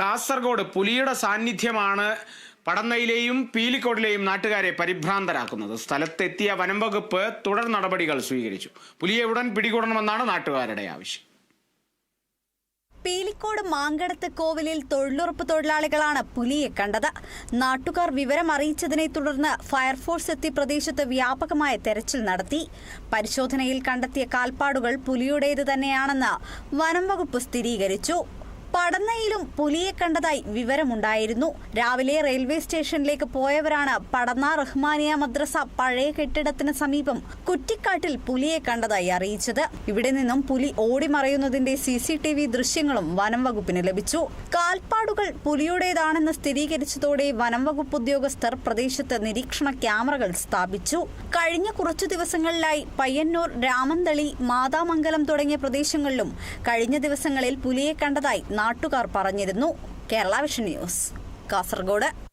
കാസർഗോഡ് പുലിയുടെ സാന്നിധ്യമാണ് പടന്നയിലെയും പീലിക്കോടിലെയും നാട്ടുകാരെ പരിഭ്രാന്തരാക്കുന്നത്. സ്ഥലത്തെത്തിയ വനംവകുപ്പ് തുടർ നടപടികൾ സ്വീകരിച്ചു. പുലിയെ ഉടൻ പിടികൂടണമെന്നാണ് നാട്ടുകാരുടെ ആവശ്യം. പീലിക്കോട് മാങ്കടത്ത് കോവിലിൽ തൊഴിലുറപ്പ് തൊഴിലാളികളാണ് പുലിയെ കണ്ടത്. നാട്ടുകാർ വിവരം അറിയിച്ചതിനെ തുടർന്ന് ഫയർഫോഴ്സ് എത്തി പ്രദേശത്ത് വ്യാപകമായ തെരച്ചിൽ നടത്തി. പരിശോധനയിൽ കണ്ടെത്തിയ കാൽപ്പാടുകൾ പുലിയുടേത് തന്നെയാണെന്ന് വനംവകുപ്പ് സ്ഥിരീകരിച്ചു. പടന്നയിലും പുലിയെ കണ്ടതായി വിവരമുണ്ടായിരുന്നു. രാവിലെ റെയിൽവേ സ്റ്റേഷനിലേക്ക് പോയവരാണ് പടന്ന റഹ്മാനിയ മദ്രസ പഴയ കെട്ടിടത്തിന് സമീപം കുറ്റിക്കാട്ടിൽ പുലിയെ കണ്ടതായി അറിയിച്ചത്. ഇവിടെ നിന്നും പുലി ഓടിമറയുന്നതിന്റെ സി സി ടി വി ദൃശ്യങ്ങളും വനം വകുപ്പിന് ലഭിച്ചു. കാൽപ്പാടുകൾ പുലിയുടേതാണെന്ന് സ്ഥിരീകരിച്ചതോടെ വനം വകുപ്പ് ഉദ്യോഗസ്ഥർ പ്രദേശത്ത് നിരീക്ഷണ ക്യാമറകൾ സ്ഥാപിച്ചു. കഴിഞ്ഞ കുറച്ചു ദിവസങ്ങളിലായി പയ്യന്നൂർ രാമന്തളി മാതാമംഗലം തുടങ്ങിയ പ്രദേശങ്ങളിലും കഴിഞ്ഞ ദിവസങ്ങളിൽ പുലിയെ കണ്ടതായി നാട്ടുകാർ പറഞ്ഞിരുന്നു. Kerala Vision news Kasaragod.